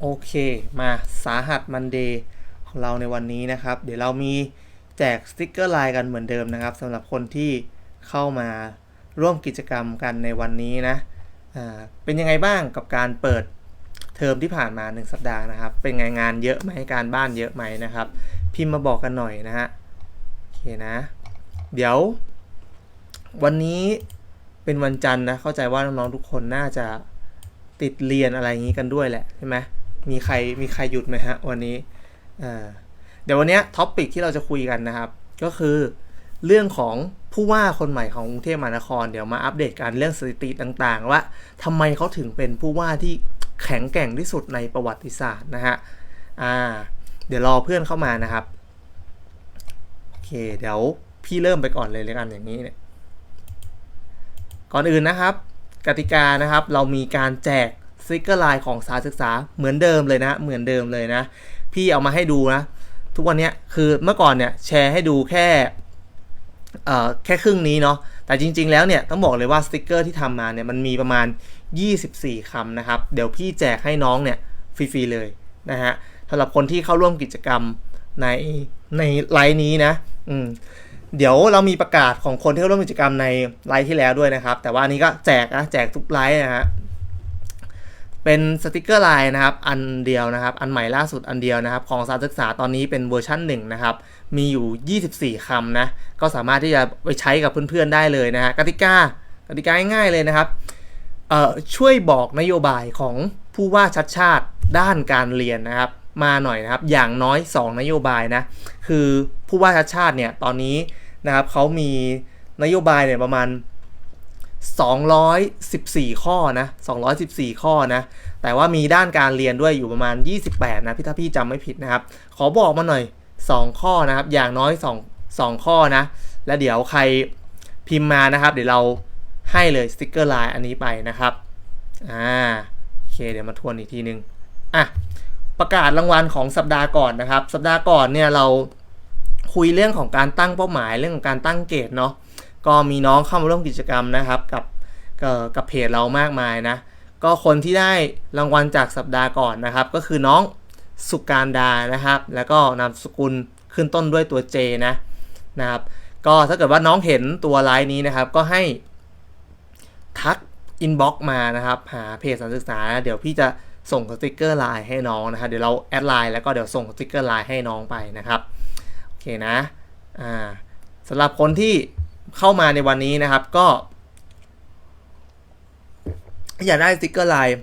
โอเค มาสาหัสมันเดย์ของเราในวันนี้นะครับ เดี๋ยวเรามีแจกสติกเกอร์ไลน์กันเหมือนเดิมนะครับสำหรับคนที่เข้ามาร่วมกิจกรรมกันในวันนี้นะเป็นยังไงบ้างกับการเปิดเทอมที่ผ่านมา 1 สัปดาห์นะครับ เป็นไงงานเยอะไหมการบ้านเยอะไหมนะครับ พิมพ์มาบอกกันหน่อยนะฮะโอเคนะ เดี๋ยว วันนี้เป็นวันจันทร์นะเข้าใจว่าน้องๆทุกคนน่าจะติดเรียนอะไรอย่างนี้กันด้วยแหละใช่ไหม มีใครมีใครหยุดไหมฮะวันนี้เดี๋ยววันนี้ท็อปิกที่เราจะคุยกันนะครับ ก็คือเรื่องของผู้ว่าคนใหม่ของกรุงเทพมหานคร เดี๋ยวมาอัปเดตกันเรื่องสถิติต่างๆ ว่าทำไมเขาถึงเป็นผู้ว่าที่แข็งแกร่งที่สุดในประวัติศาสตร์นะฮะอ่าเดี๋ยวรอเพื่อนเข้ามานะครับโอเคเดี๋ยวพี่เริ่มไปก่อนเลยเลยกันอย่างนี้เนี่ยก่อนอื่นนะครับ กติกานะครับเรามีการแจก สติกเกอร์ไลน์ของสารศึกษาเหมือนเดิมเลยนะ เหมือนเดิมเลยนะ พี่เอามาให้ดูนะ ทุกวันนี้คือเมื่อก่อนเนี่ยแชร์ให้ดูแค่แค่ครึ่งนี้เนาะ แต่จริง ๆ แล้วเนี่ยต้องบอกเลยว่าสติกเกอร์ที่ทำมาเนี่ยมันมีประมาณ 24คำนะครับ เดี๋ยวพี่แจกให้น้องเนี่ยฟรีๆเลยนะฮะสำหรับคนที่เข้าร่วมกิจกรรมในในไลน์นี้นะ อืมเดี๋ยวเรามีประกาศของคนที่เข้าร่วมกิจกรรมในไลฟ์ที่แล้วด้วยนะครับ แต่ว่านนี้ก็แจกนะแจกทุกไลฟ์นะฮะ เป็นสติกเกอร์ไลน์นะครับ อันเดียวนะครับ อันใหม่ล่าสุดอันเดียวนะครับ ของสารศึกษาตอนนี้เป็นเวอร์ชัน1นะครับ มีอยู่ 24คำนะ ก็สามารถที่จะไปใช้กับเพื่อนๆได้เลยนะฮะกติกากติกาง่ายๆเลยนะครับเอ่อช่วยบอกนโยบายของผู้ว่าชัดชาติด้านการเรียนนะครับ มาหน่อยนะครับ อย่างน้อย 2 นโยบายนะ คือผู้ว่าชัดชาติเนี่ยตอนนี้นะครับเขามีนโยบายเนี่ยประมาณ 214 ข้อนะ214 ข้อนะ แต่ว่ามีด้านการเรียนด้วยอยู่ประมาณ 28 นะพี่ถ้าพี่จำไม่ผิดนะครับ ขอบอกมาหน่อย 2 ข้อนะครับ อย่างน้อย 2 2 ข้อนะ แล้วเดี๋ยวใครพิมพ์มานะครับ เดี๋ยวเราให้เลยสติกเกอร์ไลน์อันนี้ไปนะครับ อ่า โอเค เดี๋ยวมาทวนอีกทีนึง อะ ประกาศรางวัลของสัปดาห์ก่อนนะครับ สัปดาห์ก่อนเนี่ยเราคุยเรื่องของการตั้งเป้าหมายเรื่องของการตั้งเกณฑ์เนาะ ก็มีน้องเข้ามาร่วมกิจกรรมนะครับกับกับเพจเรามากมายนะ ก็คนที่ได้รางวัลจากสัปดาห์ก่อนนะครับ ก็คือน้องสุการดานะครับ แล้วก็นามสกุลขึ้นต้นด้วยตัว J นะนะครับ ก็ถ้าเกิดว่าน้องเห็นตัวไลน์นี้นะครับ ก็ให้ทักอินบ็อกมานะครับหาเพจสารศึกษา เดี๋ยวพี่จะส่งสติกเกอร์ไลน์ให้น้องนะครับเดี๋ยวเราแอดไลน์แล้วก็เดี๋ยวส่งสติกเกอร์ไลน์ให้น้องไปนะครับโอเคนะอ่าสำหรับคนที่ เข้ามาในวันนี้นะครับ ก็อยากได้สติกเกอร์ไลน์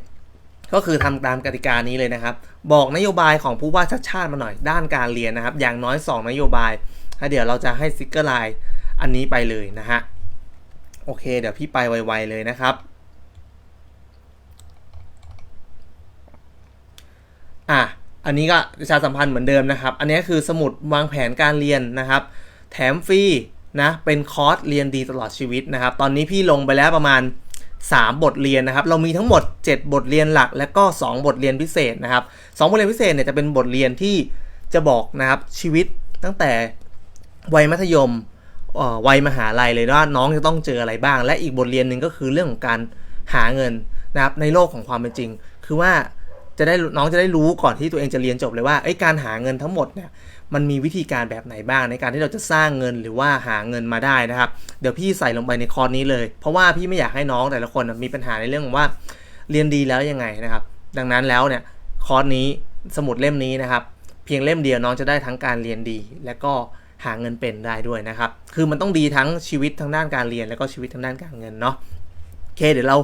ก็คือทำตามกติกานี้เลยนะครับ บอกนโยบายของผู้ว่าชัดชาติมาหน่อยด้านการเรียนนะครับ อย่างน้อย 2 นโยบายเดี๋ยวเราจะให้สติกเกอร์ไลน์อันนี้ไปเลยนะฮะโอเค เดี๋ยวพี่ไปไวๆเลยนะครับอะอันนี้ก็ประชาสัมพันธ์เหมือนเดิมนะครับ อันนี้คือสมุดวางแผนการเรียนนะครับ แถมฟรี นะเป็นคอร์สเรียนดีตลอดชีวิตนะครับ ตอนนี้พี่ลงไปแล้วประมาณ 3 บทเรียนนะครับ เรามีทั้งหมด 7 บทเรียนหลัก และก็ 2 บทเรียนพิเศษนะครับ2บทเรียนพิเศษเนี่ยจะเป็นบทเรียนที่จะบอกนะครับชีวิตตั้งแต่วัยมัธยมอ่อวัยมหาลัยเลยว่าน้องจะต้องเจออะไรบ้าง และอีกบทเรียนหนึ่งก็คือเรื่องของการหาเงินนะครับในโลกของความเป็นจริง คือว่าจะได้น้องจะได้รู้ก่อนที่ตัวเองจะเรียนจบเลยว่าไอ้การหาเงินทั้งหมดเนี่ย มันมีวิธีการแบบไหนบ้างในการที่เราจะสร้างเงินหรือว่าหาเงินมาได้นะครับ เดี๋ยวพี่ใส่ลงไปในคอร์สนี้เลย เพราะว่าพี่ไม่อยากให้น้องแต่ละคนมีปัญหาในเรื่องของว่าเรียนดีแล้วยังไงนะครับ ดังนั้นแล้วเนี่ยคอร์สนี้สมุดเล่มนี้นะครับเพียงเล่มเดียวน้องจะได้ทั้งการเรียนดี และก็หาเงินเป็นได้ด้วยนะครับ คือมันต้องดีทั้งชีวิตทางด้านการเรียน แล้วก็ชีวิตทางด้านการเงินเนาะโอเค เดี๋ยวเรา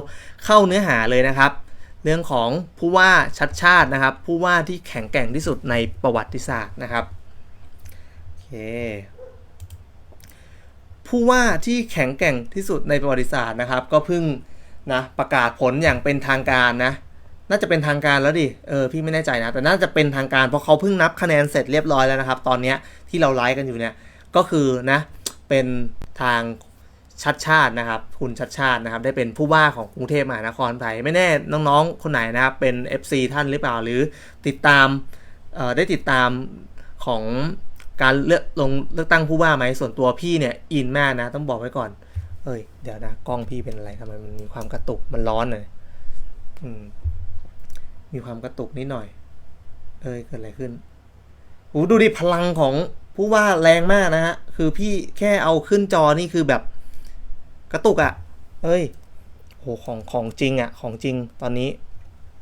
เข้าเนื้อหาเลยนะครับ เรื่องของผู้ว่าชัดชาตินะครับ ผู้ว่าที่แข็งแกร่งที่สุดในประวัติศาสตร์นะครับ ผู้ว่าที่แข็งแกร่งที่สุดในประวัติศาสตร์นะครับ ก็เพิ่งนะประกาศผลอย่างเป็นทางการนะ น่าจะเป็นทางการแล้วดิ เออพี่ไม่แน่ใจนะ แต่น่าจะเป็นทางการเพราะเขาเพิ่งนับคะแนนเสร็จเรียบร้อยแล้วนะครับ ตอนนี้ที่เราไลฟ์กันอยู่เนี่ย ก็คือนะ เป็นทางชัดชาตินะครับ คุณชัดชาตินะครับ ได้เป็นผู้ว่าของกรุงเทพมหานครไทย ไม่แน่น้องๆ คนไหนนะครับ เป็น FC ท่านหรือเปล่า หรือติดตามออได้ติดตามของ การเลือกลงเลือกตั้งผู้ว่าไหมส่วนตัวพี่เนี่ยอินมากนะ ต้องบอกไว้ก่อน เอ้ยเดี๋ยวนะกล้องพี่เป็นอะไรทำไมมันมีความกระตุกมันร้อนเลยอืม มีความกระตุกนิดหน่อย เอ้ยเกิดอะไรขึ้นโอ้ดูดิพลังของผู้ว่าแรงมากนะฮะคือพี่แค่เอาขึ้นจอนี่คือแบบกระตุกอะ่ะ เอ้ยโหของของจริงอะ่ะ ของจริงตอนนี้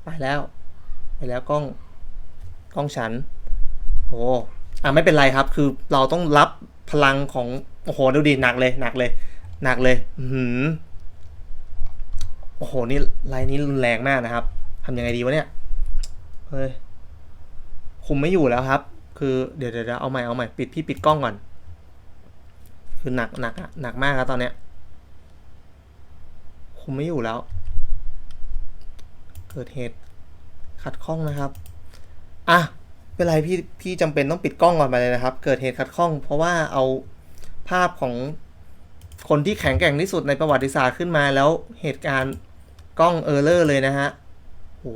ไปแล้ว ไปแล้วกล้องกล้องฉันโห อะไม่เป็นไรครับ คือเราต้องรับพลังของโอ้โหดูดิหนักเลยหนักเลย หนักเลย อือหือโอ้โหนี่ไลน์นี้รุนแรงมากนะครับทำยังไงดีวะเนี่ยเฮ้ยคุมไม่อยู่แล้วครับ คือเดี๋ยวเดี๋ยวเดี๋ยวเอาใหม่เอาใหม่ปิดพี่ปิดกล้องก่อน คือหนักหนักอะหนักมากครับตอนเนี้ยคุมไม่อยู่แล้ว เกิดเหตุขัดข้องนะครับ อะ เป็นไรพี่พี่จำเป็นต้องปิดกล้องก่อนไปเลยนะครับ เกิดเหตุขัดข้อง เพราะว่าเอาภาพของคนที่แข็งแกร่งที่สุดในประวัติศาสตร์ขึ้นมาแล้วเหตุการณ์กล้องเออร์เลอร์เลยนะฮะโอ้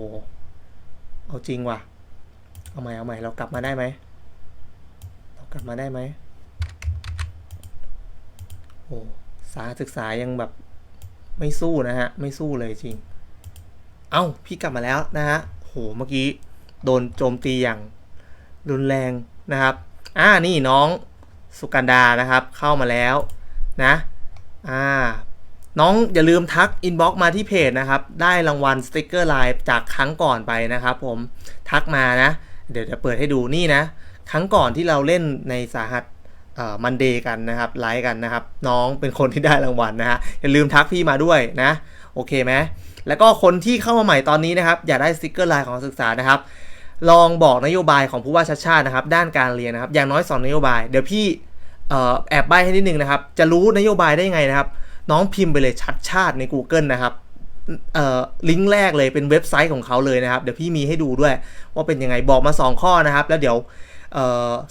เอาจริงว่ะ เอาใหม่เอาใหม่เรากลับมาได้ไหมเรากลับมาได้ไหมโอ้สาศึกษายังแบบไม่สู้นะฮะ ไม่สู้เลยจริง เอ้า พี่กลับมาแล้วนะฮะ โห เมื่อกี้ โดนโจมตีอย่าง รุนแรงนะครับอ่านี่น้องสุกันดานะครับเข้ามาแล้วนะอ่าน้องอย่าลืมทักอินบ็อกมาที่เพจนะครับ ได้รางวัลสติกเกอร์ไลน์จากครั้งก่อนไปนะครับผมทักมานะ เดี๋ยวจะเปิดให้ดูนี่นะ ครั้งก่อนที่เราเล่นในสาหัสมันเดย์กันนะครับไลฟ์กันนะครับ น้องเป็นคนที่ได้รางวัลนะฮะอย่าลืมทักพี่มาด้วยนะ โอเคไหมแล้วก็คนที่เข้ามาใหม่ตอนนี้นะครับ อย่าได้สติกเกอร์ไลน์ของนักศึกษานะครับ ลองบอกนโยบายของผู้ว่าชัดชาตินะครับ ด้านการเรียนนะครับ อย่างน้อยสองนโยบาย เดี๋ยวพี่แอบใบให้นิดนึงนะครับ จะรู้นโยบายได้ยังไงนะครับ น้องพิมพ์ไปเลยชัดชาติใน Google นะครับลิงก์แรกเลยเป็นเว็บไซต์ของเขาเลยนะครับ เดี๋ยวพี่มีให้ดูด้วย ว่าเป็นยังไงบอกมา 2 ข้อนะครับ แล้วเดี๋ยว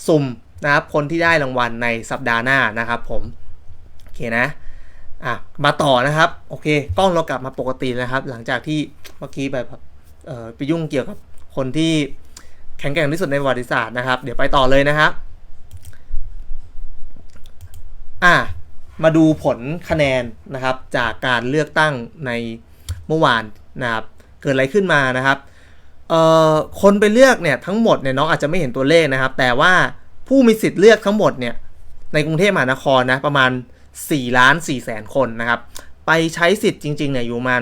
สุ่มนะครับคนที่ได้รางวัลในสัปดาห์หน้านะครับ ผมโอเคนะอะมาต่อนะครับโอเคกล้องเรากลับมาปกตินะครับ หลังจากที่เมื่อกี้แบบไปยุ่งเกี่ยวกับคนที่ แข็งแกร่งที่สุดในประวัติศาสตร์นะครับ เดี๋ยวไปต่อเลยนะครับอะมาดูผลคะแนนนะครับจากการเลือกตั้งในเมื่อวานนะครับเกิดอะไรขึ้นมานะครับเอ่อคนไปเลือกเนี่ยทั้งหมดเนี่ยน้องอาจจะไม่เห็นตัวเลขนะครับ แต่ว่าผู้มีสิทธิ์เลือกทั้งหมดเนี่ยในกรุงเทพมหานครนะประมาณ4ล้าน4แสนคนนะครับ ไปใช้สิทธิ์จริงๆเนี่ยอยู่ประมาณ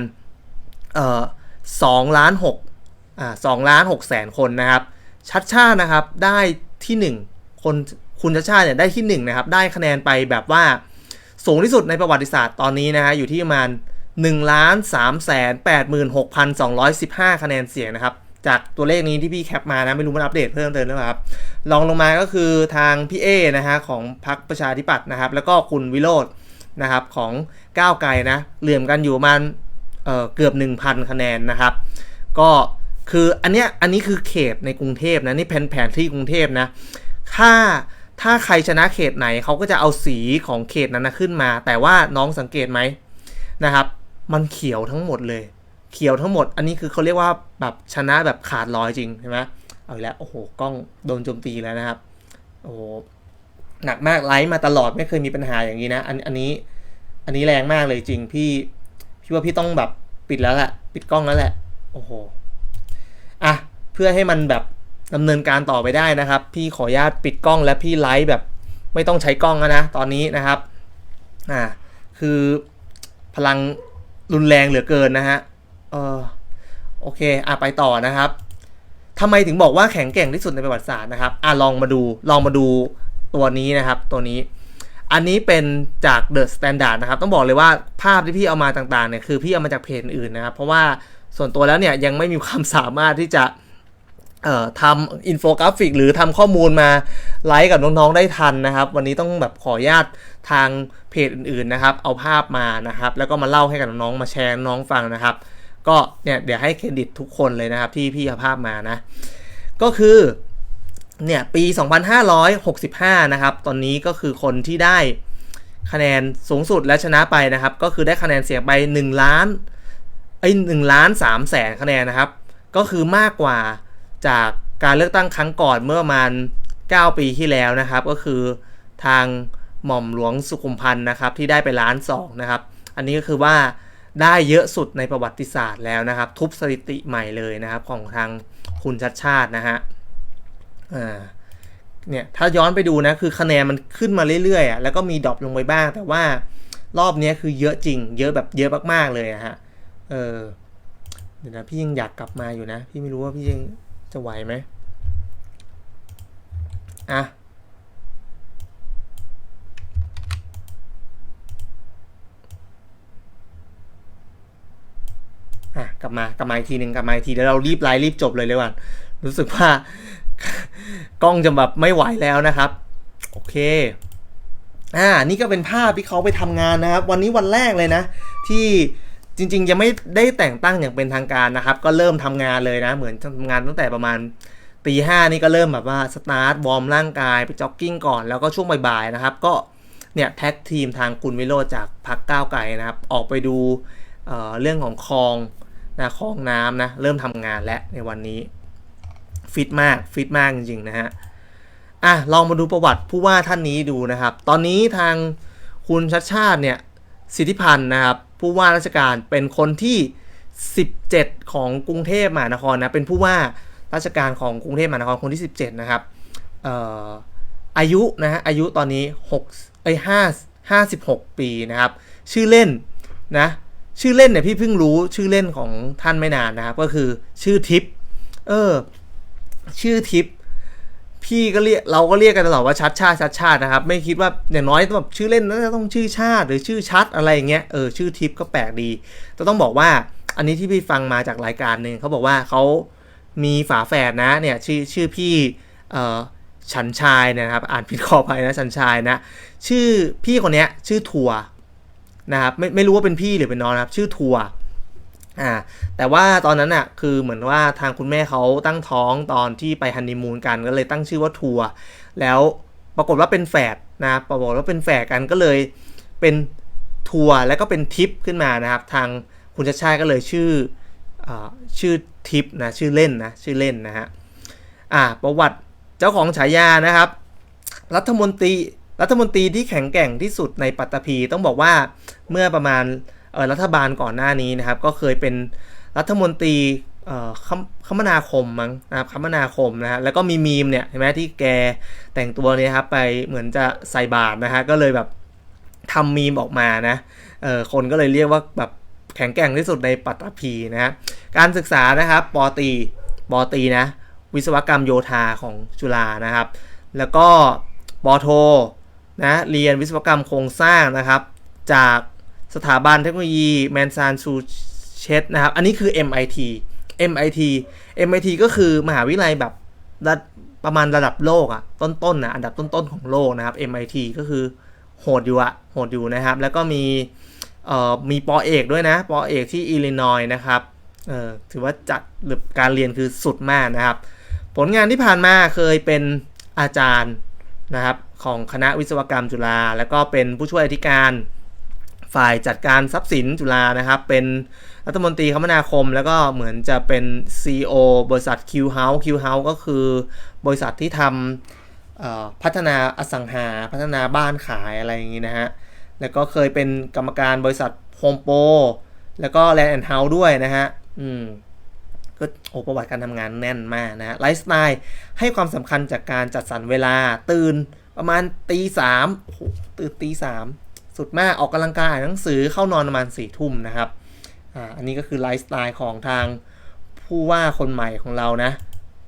เอ่อ2ล้าน6อ่า2ล้าน6แสนคนนะครับ ชัดชาตินะครับได้ที่ 1 คนคุณชัดชาติเนี่ยได้ที่ 1 นะครับ ได้คะแนนไปแบบว่าสูงที่สุดในประวัติศาสตร์ตอนนี้นะฮะอยู่ที่ประมาณ1ล้าน3แสน86,215 คะแนนเสียงนะครับ จากตัวเลขนี้ที่พี่แคปมานะ ไม่รู้มันอัปเดตเพิ่มเติมหรือเปล่าครับลองลงมาก็คือทางพี่เอนะฮะของพรรคประชาธิปัตย์นะครับ แล้วก็คุณวิโรจน์นะครับของก้าวไกลนะเหลื่อมกันอยู่ประมาณเอ่อเกือบ 1,000 คะแนนนะครับ ก็ คืออันเนี้ยอันนี้คือเขตในกรุงเทพนะนี่แผนแผนที่กรุงเทพนะถ้าถ้าใครชนะเขตไหนเขาก็จะเอาสีของเขตนั้นนะขึ้นมา แต่ว่าน้องสังเกตไหมนะครับ มันเขียวทั้งหมดเลย เขียวทั้งหมด อันนี้คือเขาเรียกว่าแบบชนะแบบขาดลอยจริงใช่ไหมเอาแล้วโอ้โหกล้องโดนโจมตีแล้วนะครับโอ้หนักมากไลฟ์มาตลอดไม่เคยมีปัญหาอย่างนี้นะอันอันนี้อันนี้แรงมากเลยจริงพี่พี่ว่าพี่ต้องแบบปิดแล้วแหละปิดกล้องแล้วแหละโอ้โห อะเพื่อให้มันแบบดำเนินการต่อไปได้นะครับ พี่ขออนุญาตปิดกล้องและพี่ไลฟ์แบบไม่ต้องใช้กล้องนะตอนนี้นะครับอ่าคือพลังรุนแรงเหลือเกินนะฮะเออโอเคอะไปต่อนะครับทำไมถึงบอกว่าแข็งแกร่งที่สุดในประวัติศาสตร์นะครับอะลองมาดูลองมาดูตัวนี้นะครับ ตัวนี้ อันนี้เป็นจาก The Standard นะครับ ต้องบอกเลยว่าภาพที่พี่เอามาต่างๆเนี่ยคือพี่เอามาจากเพจอื่นนะครับ เพราะว่า ส่วนตัวแล้วเนี่ยยังไม่มีความสามารถที่จะทำอินโฟกราฟิก หรือทำข้อมูลมาไลฟ์กับน้อง ๆ ได้ทันนะครับ วันนี้ต้องแบบขออนุญาตทางเพจอื่น ๆ นะครับ เอาภาพมานะครับ แล้วก็มาเล่าให้กับน้องๆมาแชร์น้องฟังนะครับ ก็เนี่ยเดี๋ยวให้เครดิตทุกคนเลยนะครับที่พี่เอาภาพมานะ ก็คือเนี่ยปี 2565 นะครับ ตอนนี้ก็คือคนที่ได้คะแนนสูงสุดและชนะไปนะครับ ก็คือได้คะแนนเสียงไป1ล้าน ไอ้หนึ่งล้านสามแสนคะแนนนะครับ ก็คือมากกว่าจากการเลือกตั้งครั้งก่อนเมื่อประมาณ 9 ปีที่แล้วนะครับ ก็คือทางหม่อมหลวงสุขุมพันธ์นะครับ ที่ได้ไปล้านสองนะครับ อันนี้ก็คือว่าได้เยอะสุดในประวัติศาสตร์แล้วนะครับ ทุบสถิติใหม่เลยนะครับของทางคุณชัดชาตินะฮะอ่าเนี่ยถ้าย้อนไปดูนะคือคะแนนมันขึ้นมาเรื่อยๆอะแล้วก็มีดรอปลงไปบ้าง แต่ว่ารอบนี้คือเยอะจริง เยอะแบบเยอะมากๆเลยอะฮะ เออเดี๋ยวนะพี่ยังอยากกลับมาอยู่นะ พี่ไม่รู้ว่าพี่ยังจะไหวไหมอะอะกลับมากลับมาอีกทีหนึ่งกลับมาอีกทีแล้วเรารีบไลฟ์รีบจบเลยเลยวันรู้สึกว่ากล้องจะแบบไม่ไหวแล้วนะครับ โอเคอ่านี่ก็เป็นภาพที่เขาไปทำงานนะครับ วันนี้วันแรกเลยนะ ที่ จริง ๆ ยังไม่ได้แต่งตั้งอย่างเป็นทางการนะครับ ก็เริ่มทำงานเลยนะ เหมือนทำงานตั้งแต่ประมาณตีห้านี่ก็เริ่มแบบว่าสตาร์ทวอร์มร่างกายไปจ็อกกิ้งก่อนแล้วก็ช่วงบ่ายๆนะครับ ก็เนี่ยแท็กทีมทางคุณวิโรจน์จากพักก้าวไกลนะครับ ออกไปดูเเรื่องของคลองนะคลองน้ำนะเริ่มทำงานแล้วในวันนี้ฟิตมากฟิตมากจริงๆนะฮะอะลองมาดูประวัติผู้ว่าท่านนี้ดูนะครับ ตอนนี้ทางคุณชัดชาติเนี่ยสิทธิพันธ์นะครับ ผู้ว่าราชการเป็นคนที่ 17 ของกรุงเทพมหานครนะเป็นผู้ว่าราชการของกรุงเทพมหานครคนที่ 17 นะครับอออายุนะฮะอายุตอนนี้6ไอ้5 56 ปีนะครับ ชื่อเล่นนะชื่อเล่นเนี่ยพี่เพิ่งรู้ชื่อเล่นของท่านไม่นานนะครับ ก็คือชื่อทิปเออชื่อทิป พี่ก็เรียกเราก็เรียกกันตลอดว่าชัดชาติชัดชาตินะครับ ไม่คิดว่าอย่างน้อยแบบชื่อเล่นน่าจะต้องชื่อชาติหรือชื่อชัดอะไรอย่างเงี้ยเออชื่อทิปก็แปลกดีแต่ต้องบอกว่าอันนี้ที่พี่ฟังมาจากรายการหนึ่งเขาบอกว่าเขามีฝาแฝดนะเนี่ยชื่อชื่อพี่เอ่อชันชายนะครับ อ่านผิดขอไปนะชันชายนะ ชื่อพี่คนเนี้ยชื่อทัวนะครับไม่ไม่รู้ว่าเป็นพี่หรือเป็นน้องนะครับ ชื่อทัว อ่าแต่ว่าตอนนั้นอะคือเหมือนว่าทางคุณแม่เขาตั้งท้องตอนที่ไปฮันนีมูนกันก็เลยตั้งชื่อว่าทัวร์แล้วปรากฏว่าเป็นแฝดนะปรากฏว่าเป็นแฝดกันก็เลยเป็นทัวร์แล้วก็เป็นทิปขึ้นมานะครับ ทางคุณชัดชายก็เลยชื่ออชื่อทิปนะชื่อเล่นนะชื่อเล่นนะฮะอ่าประวัติเจ้าของฉายานะครับ รัฐมนตรีรัฐมนตรีที่แข็งแกร่งที่สุดในปัตตภีต้องบอกว่าเมื่อประมาณ รัฐบาลก่อนหน้านี้นะครับ ก็เคยเป็นรัฐมนตรีคมนาคมมั้งนะครับคมนาคมนะฮะแล้วก็มีมีมเนี่ยเห็นไหมที่แกแต่งตัวเนี่ยครับไปเหมือนจะใส่บาตรนะฮะก็เลยแบบทำมีมออกมานะเออคนก็เลยเรียกว่าแบบแข็งแกร่งที่สุดในปัตตภีนะฮะการศึกษานะครับปอตีปอตีนะวิศวกรรมโยธาของจุฬานะครับ แล้วก็ปอโทนะเรียนวิศวกรรมโครงสร้างนะครับ จาก สถาบันเทคโนโลยีแมนซานซูเชตนะครับ อันนี้คือ MIT MIT MIT ก็คือมหาวิทยาลัยแบบประมาณระดับโลกอะต้นๆนะอันดับต้นๆของโลกนะครับ MIT ก็คือโหดอยู่อะโหดอยู่นะครับ แล้วก็มีเอ่อมีปอเอกด้วยนะปอเอกที่อิลลินอยนะครับเอ่อถือว่าจัดหรือการเรียนคือสุดมากนะครับ ผลงานที่ผ่านมาเคยเป็นอาจารย์นะครับของคณะวิศวกรรมจุฬาแล้วก็เป็นผู้ช่วยอธิการ ฝ่ายจัดการทรัพย์สินจุฬานะครับ เป็นรัฐมนตรีคมนาคม แล้วก็เหมือนจะเป็น CEO บริษัท Q House Q House ก็คือบริษัทที่ทำพัฒนาอสังหา พัฒนาบ้านขายอะไรอย่างนี้นะฮะ แล้วก็เคยเป็นกรรมการบริษัทโฮมโปรแล้วก็ Land and House ด้วยนะฮะ อืมก็โอประวัติการทำงานแน่นมากนะฮะไลฟ์สไตล์ให้ความสำคัญจากการจัดสรรเวลาตื่นประมาณตีสามตื่นตีสาม สุดมากออกกำลังกายอ่านหนังสือเข้านอนประมาณสี่ทุ่มนะครับอันนี้ก็คือไลฟ์สไตล์ของทางผู้ว่าคนใหม่ของเรานะ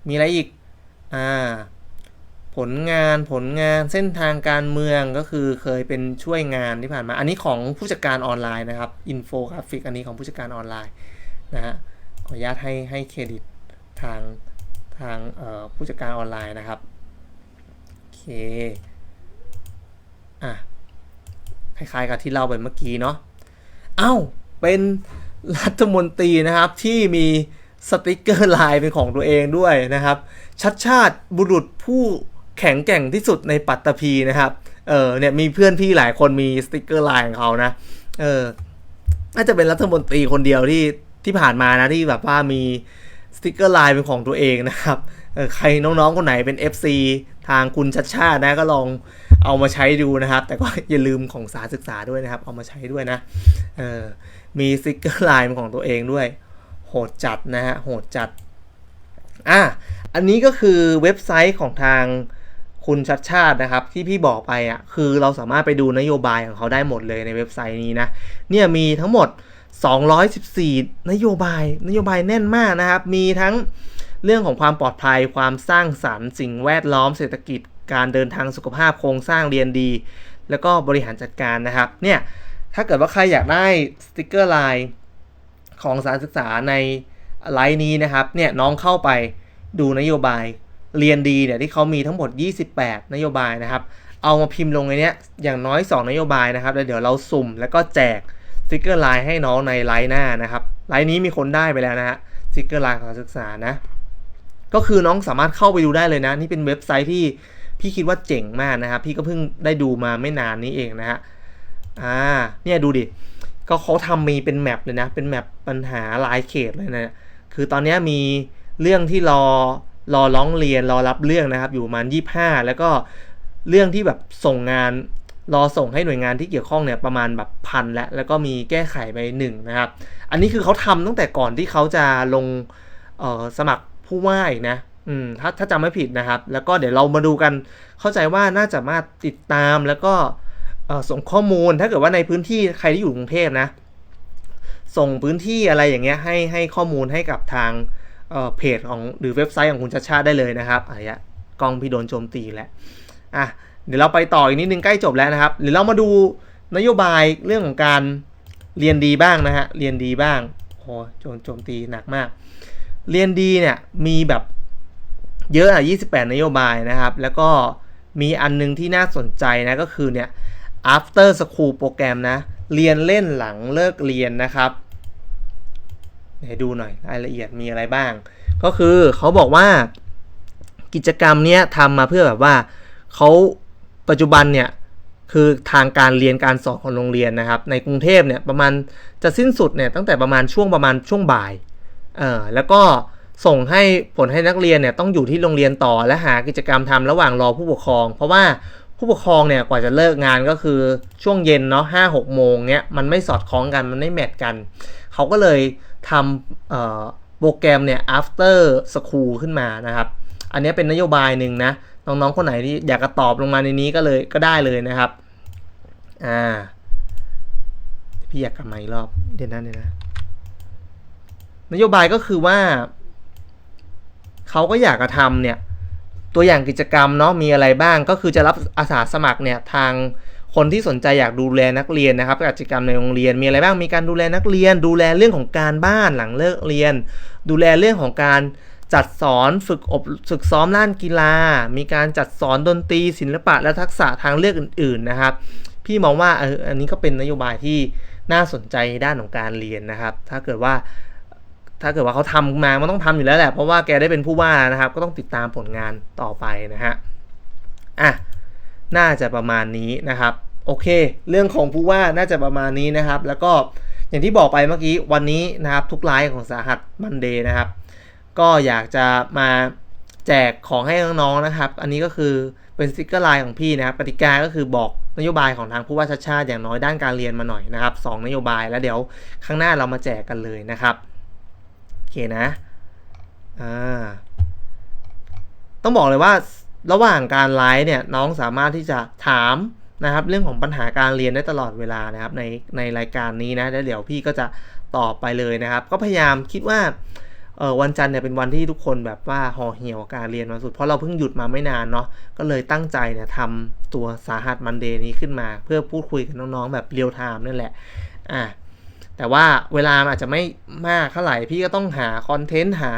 มีอะไรอีกอ่าผลงานผลงานเส้นทางการเมืองก็คือเคยเป็นช่วยงานที่ผ่านมา อันนี้ของผู้จัดการออนไลน์นะครับอินโฟกราฟิกอันนี้ของผู้จัดการออนไลน์นะฮะขออนุญาตให้ให้เครดิตทางทางผู้จัดการออนไลน์นะครับโอเคอะ คล้ายๆกับที่เล่าไปเมื่อกี้เนาะเอ้าเป็นรัฐมนตรีนะครับที่มีสติกเกอร์ลายเป็นของตัวเองด้วยนะครับ ชัดชาติบุรุษผู้แข็งแกร่งที่สุดในปัตตภีนะครับ เออเนี่ยมีเพื่อนพี่หลายคนมีสติกเกอร์ลายของเขานะ เออน่าจะเป็นรัฐมนตรีคนเดียวที่ที่ผ่านมานะที่แบบว่ามีสติกเกอร์ลายเป็นของตัวเองนะครับ เออใครน้องๆคนไหนเป็น FC ทางคุณชัดชาตินะก็ลอง เอามาใช้ดูนะครับ แต่ก็อย่าลืมของสารศึกษาด้วยนะครับ เอามาใช้ด้วยนะเออมีสติกเกอร์ไลน์ของตัวเองด้วย โหดจัดนะฮะโหดจัดอะอันนี้ก็คือเว็บไซต์ของทางคุณชัดชาตินะครับที่พี่บอกไปอะคือเราสามารถไปดูนโยบายของเขาได้หมดเลยในเว็บไซต์นี้นะเนี่ยมีทั้งหมด 214 นโยบายนโยบายแน่นมากนะครับ มีทั้งเรื่องของความปลอดภัยความสร้างสรรค์สิ่งแวดล้อมเศรษฐกิจ การเดินทางสุขภาพโครงสร้างเรียนดี แล้วก็บริหารจัดการนะครับเนี่ยถ้าเกิดว่าใครอยากได้สติกเกอร์ไลน์ของสารศึกษาในไลน์นี้นะครับเนี่ยน้องเข้าไปดูนโยบายเรียนดีเนี่ยที่เขามีทั้งหมด 28 นโยบายนะครับ เอามาพิมพ์ลงในเนี้ยอย่างน้อย 2 นโยบายนะครับแล้วเดี๋ยวเราสุ่มแล้วก็แจกสติกเกอร์ไลน์ให้น้องในไลน์หน้านะครับไลน์นี้มีคนได้ไปแล้วนะฮะสติกเกอร์ไลน์ของสารศึกษานะ ก็คือน้องสามารถเข้าไปดูได้เลยนะ นี่เป็นเว็บไซต์ที่ พี่คิดว่าเจ๋งมากนะครับ พี่ก็เพิ่งได้ดูมาไม่นานนี้เองนะฮะอ่าเนี่ยดูดิก็เขาทำมีเป็นแมปเลยนะ เป็นแมปปัญหาหลายเขตเลยนะ คือตอนนี้มีเรื่องที่รอรอร้องเรียนรอรับเรื่องนะครับ อยู่ประมาณ25 แล้วก็เรื่องที่แบบส่งงานรอส่งให้หน่วยงานที่เกี่ยวข้องเนี่ยประมาณแบบพันแล้วแล้วก็มีแก้ไขไปหนึ่งนะครับ อันนี้คือเขาทำตั้งแต่ก่อนที่เขาจะลงสมัครผู้ว่าอีกนะ อืมถ้าถ้าจำไม่ผิดนะครับ แล้วก็เดี๋ยวเรามาดูกันเข้าใจว่าน่าจะมาติดตามแล้วก็ส่งข้อมูลถ้าเกิดว่าในพื้นที่ใครที่อยู่กรุงเทพนะ ส่งพื้นที่อะไรอย่างเงี้ยให้ให้ข้อมูลให้กับทางเพจของหรือเว็บไซต์ของคุณชาชาได้เลยนะครับอะไรอะกล้องพี่โดนโจมตีแล้วอะเดี๋ยวเราไปต่ออีกนิดนึงใกล้จบแล้วนะครับเดี๋ยวเรามาดูนโยบายเรื่องของการเรียนดีบ้างนะฮะเรียนดีบ้างโอ้โจนโจมตีหนักมาก เรียนดีเนี่ยมีแบบ เยอะอะ 28 นโยบายนะครับ แล้วก็มีอันนึงที่น่าสนใจนะก็คือเนี่ย after school โปรแกรมนะ เรียนเล่นหลังเลิกเรียนนะครับให้ดูหน่อยรายละเอียดมีอะไรบ้าง ก็คือเขาบอกว่ากิจกรรมเนี้ยทำมาเพื่อแบบว่าเขาปัจจุบันเนี่ยคือทางการเรียนการสอนของโรงเรียนนะครับ ในกรุงเทพเนี่ยประมาณจะสิ้นสุดเนี่ยตั้งแต่ประมาณช่วงประมาณช่วงบ่ายเออแล้วก็ ส่งให้ผลให้นักเรียนเนี่ยต้องอยู่ที่โรงเรียนต่อและหากิจกรรมทำระหว่างรอผู้ปกครอง เพราะว่าผู้ปกครองเนี่ยกว่าจะเลิกงานก็คือช่วงเย็นเนาะห้าหกโมงเนี้ยมันไม่สอดคล้องกันมันไม่แมทกัน เขาก็เลยทำโปรแกรมเนี่ย after school ขึ้นมานะครับ อันนี้เป็นนโยบายหนึ่งนะน้องๆคนไหนที่อยากจะตอบลงมาในนี้ก็เลยก็ได้เลยนะครับอ่าพี่อยากกลับมาอีกรอบเดี๋ยวนะเดี๋ยวนะนโยบายก็คือว่า เขาก็อยากจะทำเนี่ยตัวอย่างกิจกรรมเนาะมีอะไรบ้างก็คือจะรับอาสาสมัครเนี่ยทางคนที่สนใจอยากดูแลนักเรียนนะครับกิจกรรมในโรงเรียนมีอะไรบ้างมีการดูแลนักเรียน ดูแลเรื่องของการบ้านหลังเลิกเรียน ดูแลเรื่องของการจัดสอนฝึกอบฝึกซ้อมด้านกีฬา มีการจัดสอนดนตรีศิลปะและทักษะทางเลือกอื่น ๆนะครับ พี่มองว่าอออันนี้ก็เป็นนโยบายที่น่าสนใจด้านของการเรียนนะครับ ถ้าเกิดว่า ถ้าเกิดว่าเขาทำมามันต้องทำอยู่แล้วแหละ เพราะว่าแกได้เป็นผู้ว่านะครับ ก็ต้องติดตามผลงานต่อไปนะฮะ อะ น่าจะประมาณนี้นะครับ โอเค เรื่องของผู้ว่าน่าจะประมาณนี้นะครับ แล้วก็อย่างที่บอกไปเมื่อกี้วันนี้นะครับ ทุกไลฟ์ของสาหัสมันเดย์นะครับ ก็อยากจะมาแจกของให้น้องๆนะครับ อันนี้ก็คือเป็นสติกเกอร์ไลน์ของพี่นะครับกติกาก็คือบอกนโยบายของทางผู้ว่าชาติชาติอย่างน้อยด้านการเรียนมาหน่อยนะครับ 2 นโยบายแล้วเดี๋ยวข้างหน้าเรามาแจกกันเลยนะครับ เคนะอ่าต้องบอกเลยว่าระหว่างการไลฟ์เนี่ยน้องสามารถที่จะถามนะครับ เรื่องของปัญหาการเรียนได้ตลอดเวลานะครับ ในในรายการนี้นะแล้วเดี๋ยวพี่ก็จะตอบไปเลยนะครับ ก็พยายามคิดว่าเออวันจันทร์เนี่ยเป็นวันที่ทุกคนแบบว่าห่อเหี่ยวการเรียนมาสุด เพราะเราเพิ่งหยุดมาไม่นานเนาะก็เลยตั้งใจเนี่ยทำตัวสาหัสมันเดย์นี้ขึ้นมา เพื่อพูดคุยกับน้องๆแบบเรียลไทม์นั่นแหละอะ แต่ว่าเวลาอาจจะไม่มากเท่าไหร่พี่ก็ต้องหาคอนเทนต์หา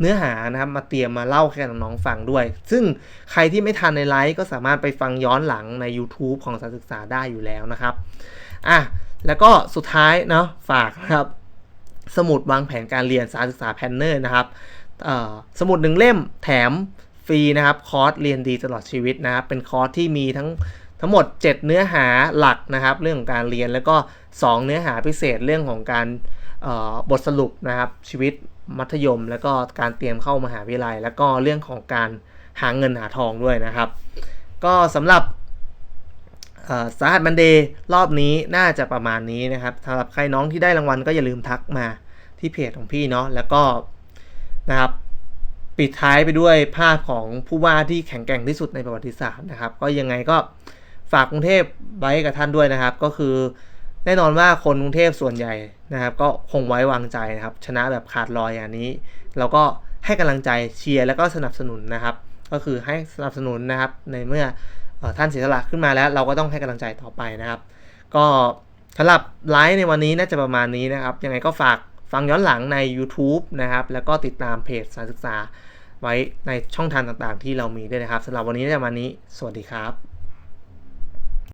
เนื้อหานะครับมาเตรียมมาเล่าแค่น้องๆฟังด้วย ซึ่งใครที่ไม่ทันในไลฟ์ก็สามารถไปฟังย้อนหลังใน YouTube ของสารศึกษาได้อยู่แล้วนะครับอะแล้วก็สุดท้ายเนาะฝากนะครับ สมุดวางแผนการเรียนสารศึกษาแพนเนอร์นะครับสมุดหนึ่งเล่มแถมฟรีนะครับคอร์สเรียนดีตลอดชีวิตนะครับเป็นคอร์สที่มีทั้งทั้งหมด 7 เนื้อหาหลักนะครับ เรื่องของการเรียนแล้วก็ 2 เนื้อหาพิเศษเรื่องของการบทสรุปนะครับชีวิตมัธยม แล้วก็การเตรียมเข้ามหาวิทยาลัย แล้วก็เรื่องของการหาเงินหาทองด้วยนะครับ ก็สำหรับสาหัสมันเดย์รอบนี้น่าจะประมาณนี้นะครับสำหรับใครน้องที่ได้รางวัลก็อย่าลืมทักมาที่เพจของพี่เนาะแล้วก็นะครับปิดท้ายไปด้วยภาพของผู้ว่าที่แข็งแกร่งที่สุดในประวัติศาสตร์นะครับ ก็ยังไงก็ฝากกรุงเทพไว้กับท่านด้วยนะครับ ก็คือ แน่นอนว่าคนกรุงเทพส่วนใหญ่นะครับ ก็คงไว้วางใจนะครับ ชนะแบบขาดลอยอย่างนี้เราก็ให้กำลังใจเชียร์แล้วก็สนับสนุนนะครับ ก็คือให้สนับสนุนนะครับ ในเมื่ออท่านเสียสละขึ้นมาแล้ว เราก็ต้องให้กำลังใจต่อไปนะครับ ก็สำหรับไลฟ์ในวันนี้น่าจะประมาณนี้นะครับ ยังไงก็ฝากฟังย้อนหลังใน YouTube นะครับ แล้วก็ติดตามเพจสารศึกษาไว้ในช่องทางต่างๆ ที่เรามีด้วยนะครับสำหรับวันนี้ในวันนี้ สวัสดีครับ